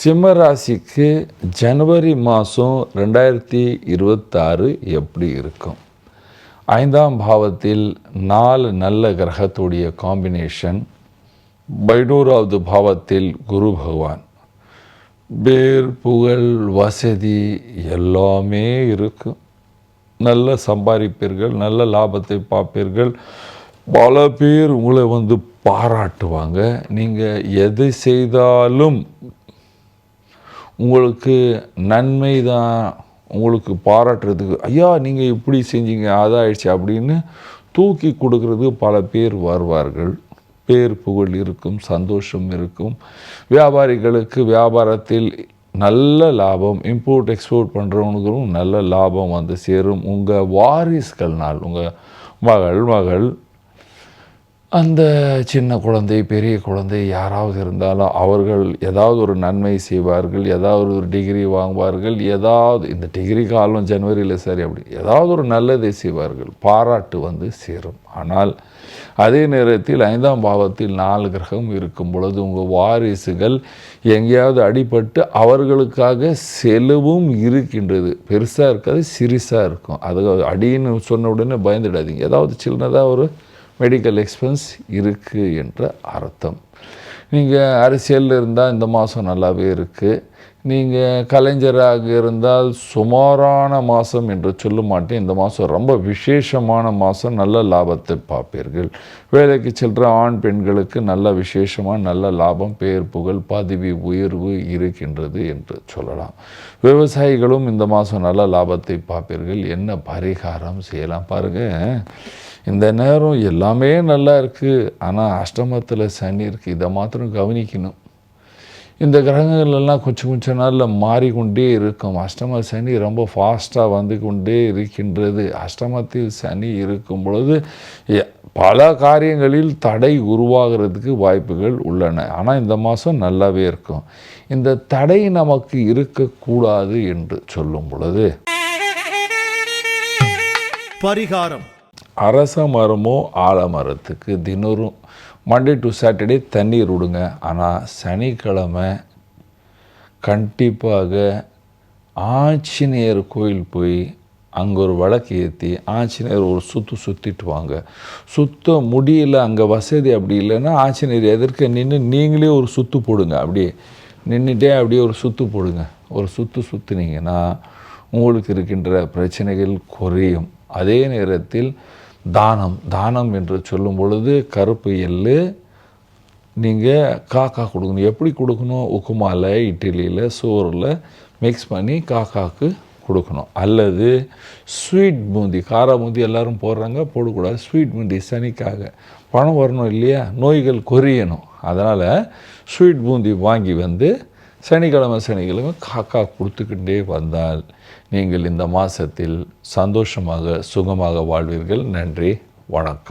சிம்ம ராசிக்கு ஜனவரி மாதம் ரெண்டாயிரத்தி இருபத்தாறு எப்படி இருக்கும்? ஐந்தாம் பாவத்தில் நாலு நல்ல கிரகத்துடைய காம்பினேஷன் பதினோராவது பாவத்தில் குரு பகவான். பேர் புகழ் வசதி எல்லாமே இருக்கும் நல்ல சம்பாதிப்பீர்கள் நல்ல லாபத்தை பார்ப்பீர்கள். பல பேர் உங்களை வந்து பாராட்டுவாங்க. நீங்கள் எது செய்தாலும் உங்களுக்கு நன்மை தான் உங்களுக்கு பாராட்டுறதுக்கு ஐயா நீங்கள் இப்படி செஞ்சீங்க அதாயிடுச்சு அப்படின்னு தூக்கி கொடுக்கறது பல பேர் வருவார்கள். பேர் புகழ் இருக்கும் சந்தோஷம் இருக்கும். வியாபாரிகளுக்கு வியாபாரத்தில் நல்ல லாபம் இம்போர்ட் எக்ஸ்போர்ட் பண்ணுறவனுக்கும் நல்ல லாபம் வந்து சேரும். உங்கள் வாரிசுகள்னால் உங்கள் மகள் மகள் அந்த சின்ன குழந்தை பெரிய குழந்தை யாராவது இருந்தாலும் அவர்கள் ஏதாவது ஒரு நன்மை செய்வார்கள் ஏதாவது ஒரு டிகிரி வாங்குவார்கள் ஏதாவது இந்த டிகிரி காலம் ஜனவரியில் சரி அப்படி ஏதாவது ஒரு நல்லதை செய்வார்கள் பாராட்டு வந்து சேரும். ஆனால் அதே நேரத்தில் ஐந்தாம் பாவத்தில் நாலு கிரகம் இருக்கும் பொழுது உங்கள் வாரிசுகள் எங்கேயாவது அடிபட்டு அவர்களுக்காக செலவும் இருக்கின்றது. பெருசாக இருக்காது சிறிசாக இருக்கும். அது அடின்னு சொன்ன உடனே பயந்துடாதீங்க. ஏதாவது சின்னதாக ஒரு மெடிக்கல் எக்ஸ்பென்ஸ் இருக்குது என்ற அர்த்தம். நீங்கள் அரசியலில் இருந்தால் இந்த மாதம் நல்லாவே இருக்குது நீங்கள் கலைஞராக இருந்தால் சுமாரான மாதம் என்று சொல்ல மாட்டேன். இந்த மாதம் ரொம்ப விசேஷமான மாதம் நல்ல லாபத்தை பார்ப்பீர்கள். வேலைக்கு செல்கிற ஆண் பெண்களுக்கு நல்ல விசேஷமாக நல்ல லாபம் பேர் புகழ் பதவி உயர்வு இருக்கின்றது என்று சொல்லலாம். விவசாயிகளும் இந்த மாதம் நல்ல லாபத்தை பார்ப்பீர்கள். என்ன பரிகாரம் செய்யலாம் பாருங்கள் இந்த நேரம் எல்லாமே நல்லா இருக்குது ஆனால் அஷ்டமத்தில் சனி இருக்குது இதை மாத்திரம் கவனிக்கணும். இந்த கிரகங்கள் எல்லாம் கொஞ்சம் கொஞ்ச நாளில் மாறிக்கொண்டே இருக்கும். அஷ்டம சனி ரொம்ப ஃபாஸ்ட்டாக வந்து கொண்டே இருக்கின்றது. அஷ்டமத்தில் சனி இருக்கும் பொழுது பல காரியங்களில் தடை உருவாகிறதுக்கு வாய்ப்புகள் உள்ளன. ஆனால் இந்த மாதம் நல்லாவே இருக்கும். இந்த தடை நமக்கு இருக்கக்கூடாது என்று சொல்லும் பொழுது பரிகாரம். அரச மரமோ ஆலமரத்துக்கு தினரும் மண்டே டு சாட்டர்டே தண்ணீர் விடுங்க. ஆனால் சனிக்கிழமை கண்டிப்பாக ஆஞ்சநேயர் கோயில் போய் அங்கே ஒரு விளக்கு ஏற்றி ஆஞ்சநேயர் ஒரு சுற்று சுற்றிட்டு வாங்க. சுத்த முடியல அங்கே வசதி அப்படி இல்லைன்னா ஆஞ்சநேயர் எதிர்க்க நின்று நீங்களே ஒரு சுற்று போடுங்க. அப்படியே நின்றுட்டே அப்படியே ஒரு சுற்று போடுங்க. ஒரு சுற்று சுற்றுனீங்கன்னா உங்களுக்கு இருக்கின்ற பிரச்சனைகள் குறையும். அதே நேரத்தில் தானம். தானம் என்று சொல்லும் பொழுது கருப்பு எள்ளு நீங்கள் காக்கா கொடுக்கணும். எப்படி கொடுக்கணும்? உப்புமாவில் இட்லியில் சோறில் மிக்ஸ் பண்ணி காக்காவுக்கு கொடுக்கணும். அல்லது ஸ்வீட் பூந்தி காரா பூந்தி எல்லோரும் போடுறாங்க போடக்கூடாது. ஸ்வீட் பூந்தி சனிக்காக. பணம் வரணும் இல்லையா? நோய்கள் குறையணும் அதனால் ஸ்வீட் பூந்தி வாங்கி வந்து சனிக்கிழமை சனிக்கிழமை காக்கா கொடுத்துக்கிட்டே வந்தால் நீங்கள் இந்த மாதத்தில் சந்தோஷமாக சுகமாக வாழ்வீர்கள். நன்றி வணக்கம்.